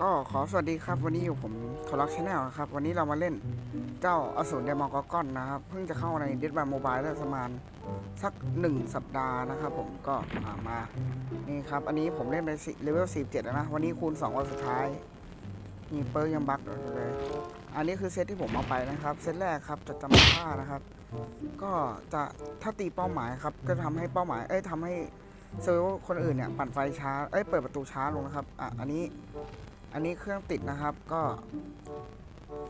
ก็ขอสวัสดีครับวันนี้อยู่ผมโทรักชาแนลครับ วันนี้เรามาเล่นเจ้าอสูรเดมอนกอกอนนะครับ เพิ่งจะเข้าในเดดบายโมบายได้ประมาณสักหนึ่งสัปดาห์นะครับผมก็อ่ามา นี่ครับ อันนี้ผมเล่นไปเลเวล 47 แล้วนะ วันนี้คูณ2วันสุดท้าย มีเปิร์กยังบักอยู่เลย อันนี้คือเซตที่ผมเอาไปนะครับ เซตแรกครับจะจำค่านะครับ ก็จะถ้าตีเป้าหมายครับ ก็ทำให้เป้าหมาย เอ้ยทำให้เซอร์วอร์คนอื่นเนี่ยปั่นไฟช้า เอ้ยเปิดประตูช้าลงนะครับ อะอันนี้ อันนี้เครื่องติดนะครับ ก็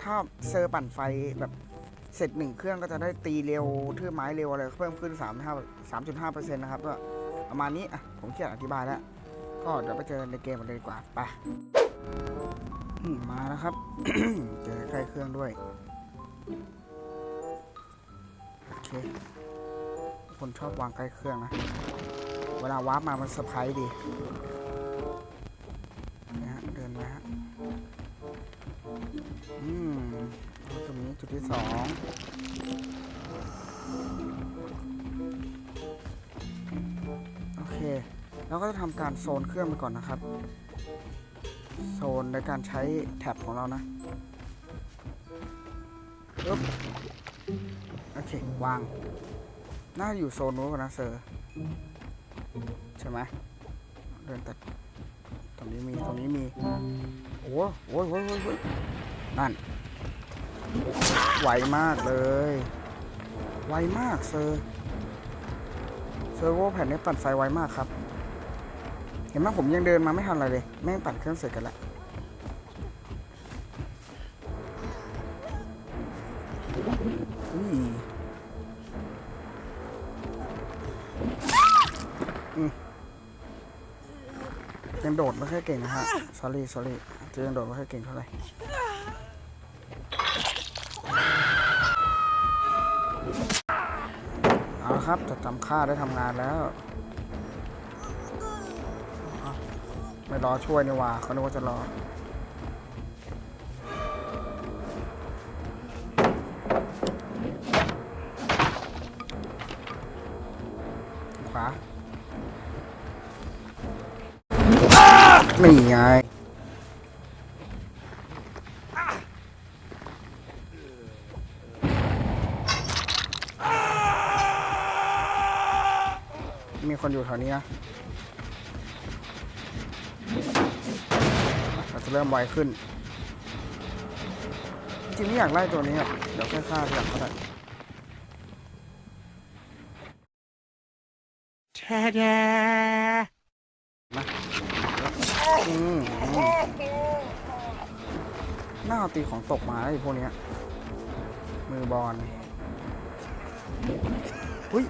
ถ้าเซอร์ปั่นไฟแบบเสร็จหนึ่งเครื่องก็จะได้ตีเร็วทื่อไม้เร็วอะไรเพิ่มขึ้น3 5 3.5เปอร์เซ็นต์นะครับก็ประมาณนี้อะผมเขียนอธิบายแล้ว ก็เดี๋ยวไปเจอในเกมกันเลยดีกว่าไป มาแล้วครับ เจอใกล้เครื่องด้วย โอเค คนชอบวางใกล้เครื่องนะ เวลาวาร์ปมามันเซอร์ไพรส์ดีนะฮะเดินมาฮะ อืมตรงนี้จุดที่สองโอเค เราก็จะทำการโซนเครื่องไปก่อนนะครับ โซนในการใช้แท็บของเรานะอึ๊บโอเควาง น่าอยู่โซนนู้นก่อนะเซอร์ใช่ไหมเดินตัดตรงนี้มีตรงนี้มีโอ้โหโอ้โอ้ยโอ้ยโอ้ยนั่นไวมากเลย ไวมากเซอร์ เซอร์โวแผ่นนี้ปั่นไฟไวมากครับ เห็นไหมผมยังเดินมาไม่ทันอะไรเลย แม่งปั่นเครื่องเสร็จกันแล้วอุ้ยยังโดดไม่ค่อยเก่งนะฮะ sorry sorry จะยังโดดไม่ค่อยเก่งเท่าไหร่เอาครับจะจำค่าได้ทำงานแล้ว ไม่รอช่วยนี่ว่าเขานึกว่าจะรอขวานี่ไงมีคนอยู่แถวนี้นะ จะเริ่มไวขึ้น จริงๆไม่อยากไล่ตัวนี้อะ เดี๋ยวค่อยฆ่าทีหลังก็ได้มาอืมอืมน่าเอาตีของตกมาไอ้พวกเนี้ย มือบอลหุ้ย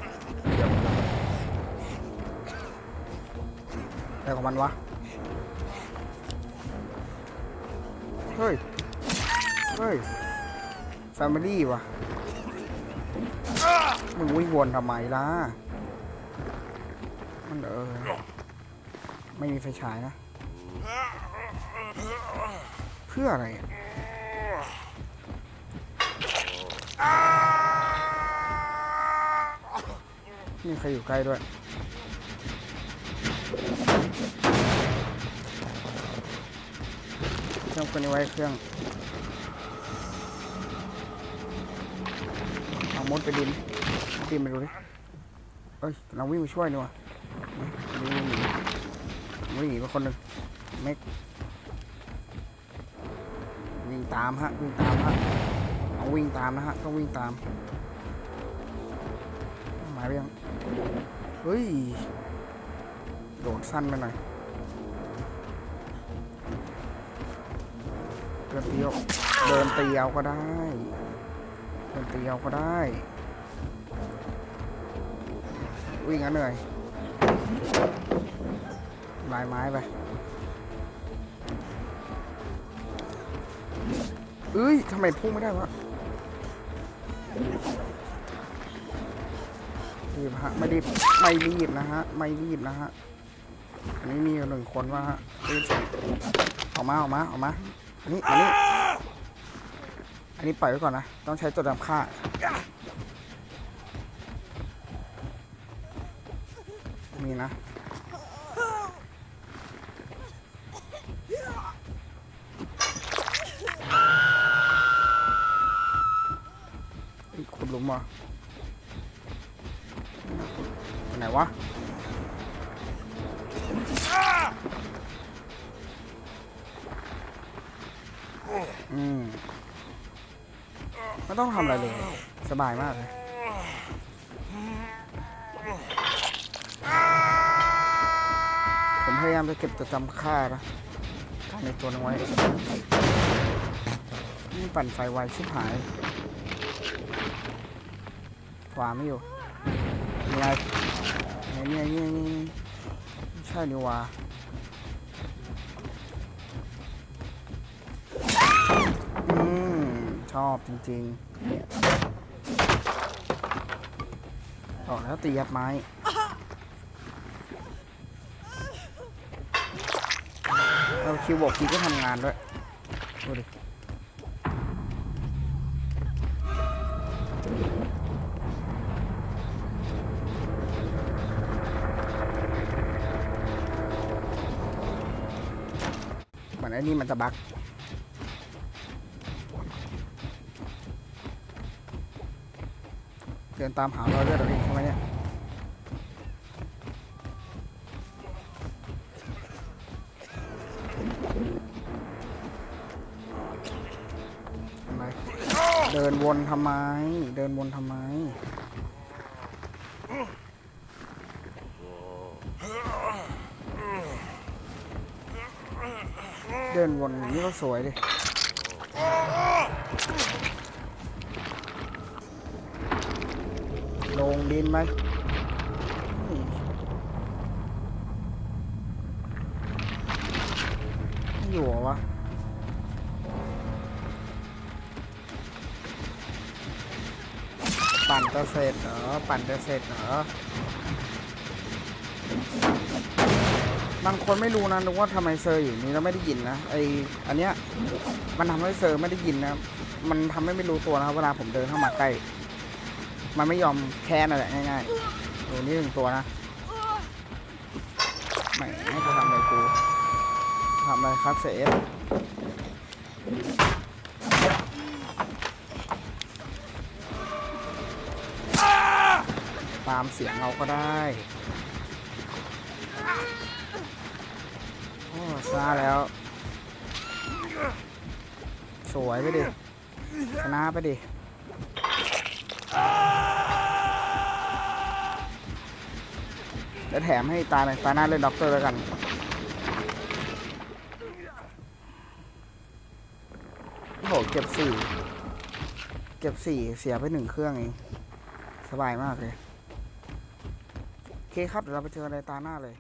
อะไรของมันวะ เฮ้ย เฮ้ยแฟมิลี่วะมึงวิ่งวนทำไมล่ะ มันเออ ไม่มีไฟฉายนะ เพื่ออะไรอะมีใครอยู่ใกล้ด้วย เครื่องคนนี้ไว้เครื่องเอามดไปดินดินไปดูดิเอ้ยเราวิ่งไปช่วยนี่วะวิ่งหนีวิ่งหนีไปคนหนึ่งเม็กวิ่งตามฮะวิ่งตามฮะเอาวิ่งตามนะฮะต้องวิ่งตามหมายไปยังเฮ้ยโดดสั้นไปหน่อย ดินเตียวเดินเตียวก็ได้เดินเตียวก็ได้วิ่งอะเหนื่อยลายไม้ไปเอ้ยทำไมพุ่งไม่ได้วะรีบฮะไม่รีบไม่รีบนะฮะไม่รีบนะฮะอันนี้มีหนึ่งคนว่าฮะรีบออกมาออกมาออกมา อันนี้อันนี้ อันนี้ปล่อยไว้ก่อนนะ ต้องใช้ตัวดำค่ามีนะ ขุดหลุมเหรอไหนวะ อืมไม่ต้องทำอะไรเลย สบายมากเลยผมพยายามจะเก็บตัวจำค่านะค่าในตัวนึงไว้นี่ปั่นไฟไวชิบหาย ขวาไม่อยู่มีอะไรเนี่ยเนี่ยเนี่ยเนี่ยไม่ใช่นี่ว่า ชอบจริงๆเอแล้วตียัดไม้เราคิวบอกคีก็ทำงานด้วยดูดิเหมือนไอ้นี่มันจะบั๊ก ดินตามหารอยเลือดเราเองใช่ไหมเนี่ยทำไมเดินวนทำไม เดินวนทำไมเดินวนอย่างนี้ก็สวยดิ ดินไหมไม่อยู่วะปั่นจะเสร็จเหรอ ปั่นจะเสร็จเหรอ บางคนไม่รู้นะนึกว่าทำไมเซอร์อยู่นี้แล้วไม่ได้ยินนะไออันเนี้ยมันทำให้เซอร์ไม่ได้ยินนะ มันทำให้ไม่รู้ตัวนะครับเวลาผมเดินเข้ามาใกล้ มันไม่ยอมแค่นั่นแหละง่ายๆดูนี่หนึ่งตัวนะ ไม่ให้กูทำอะไรกูทำอะไรครับเซฟตามเสียงเราก็ได้โอ้ซาแล้ว สวยไปดิ ชนะไปดิ แล้วแถมให้ตาหน่อยตาหน้าเล่นด็อกเตอร์แล้วกัน โอ้โห เก็บสี่ เก็บสี่ เสียไปหนึ่งเครื่องเอง สบายมากเลย โอเคครับ เดี๋ยวเราไปเจออะไรตาหน้าเลย